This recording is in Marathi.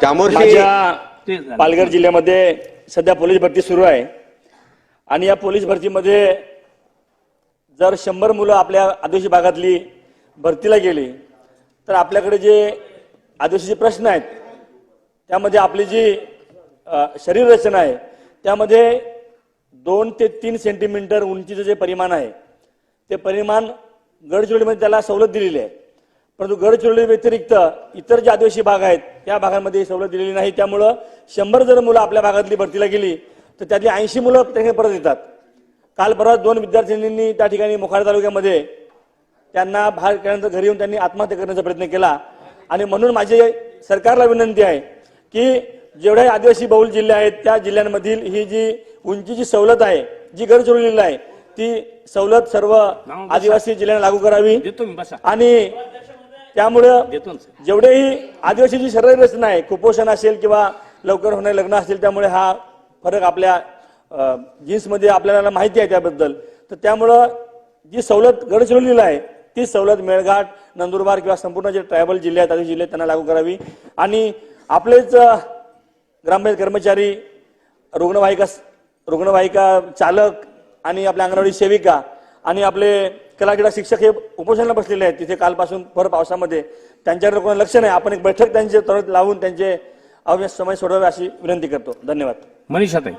त्यामुळे पालघर जिल्ह्यामध्ये सध्या पोलीस भरती सुरू आहे. आणि या पोलीस भरतीमध्ये जर शंभर मुलं आपल्या आदिवासी भागातली भरतीला गेली तर आपल्याकडे जे आदिवासीचे प्रश्न आहेत त्यामध्ये आपली जी शरीर रचना आहे त्यामध्ये दोन ते तीन सेंटीमीटर उंचीचं जे परिमाण आहे ते परिमाण गडचिरोलीमध्ये त्याला सवलत दिलेली आहे. परंतु गडचिरोली व्यतिरिक्त इतर जे आदिवासी भाग आहेत त्या भागांमध्ये सवलत दिलेली नाही. त्यामुळं शंभर जर मुलं आपल्या भागातली भरतीला गेली तर त्यातली ऐंशी मुलं त्यांनी परत येतात. काल परत दोन विद्यार्थिनींनी त्या ठिकाणी मोखाडा तालुक्यामध्ये त्यांना बाहेर केल्यानंतर घरी येऊन त्यांनी आत्महत्या करण्याचा प्रयत्न केला. आणि म्हणून माझी सरकारला विनंती आहे की जेवढे आदिवासी बहुल जिल्हे आहेत त्या जिल्ह्यांमधील ही जी उंचीची सवलत आहे जी गडचिरोलीला आहे ती सवलत सर्व आदिवासी जिल्ह्यांना लागू करावी. आणि त्यामुळं. जेवढेही आदिवासीची शरीर रचना आहे कुपोषण असेल किंवा लवकर होणारे लग्न असेल त्यामुळे हा फरक आपल्या जीन्समध्ये आपल्याला माहिती आहे त्याबद्दल तर त्यामुळं जी सवलत गडचिरोलीला आहे ती सवलत मेळघाट नंदुरबार किंवा संपूर्ण जे ट्रायबल जिल्हे आहेत आदिवासी जिल्हे त्यांना लागू करावी आणि आपलेच ग्रामपंचायत कर्मचारी रुग्णवाहिका रुग्णवाहिका चालक आणि आपल्या अंगणवाडी सेविका आणि आपले कला क्रीडा शिक्षक हे उपोषणाला बसलेले आहेत. तिथे कालपासून भर पावसामध्ये त्यांच्याकडे कोणी लक्ष नाही. आपण एक बैठक त्यांचे लावून त्यांचे अव्यस समय सोडवावे अशी विनंती करतो. धन्यवाद. मनीषा ताई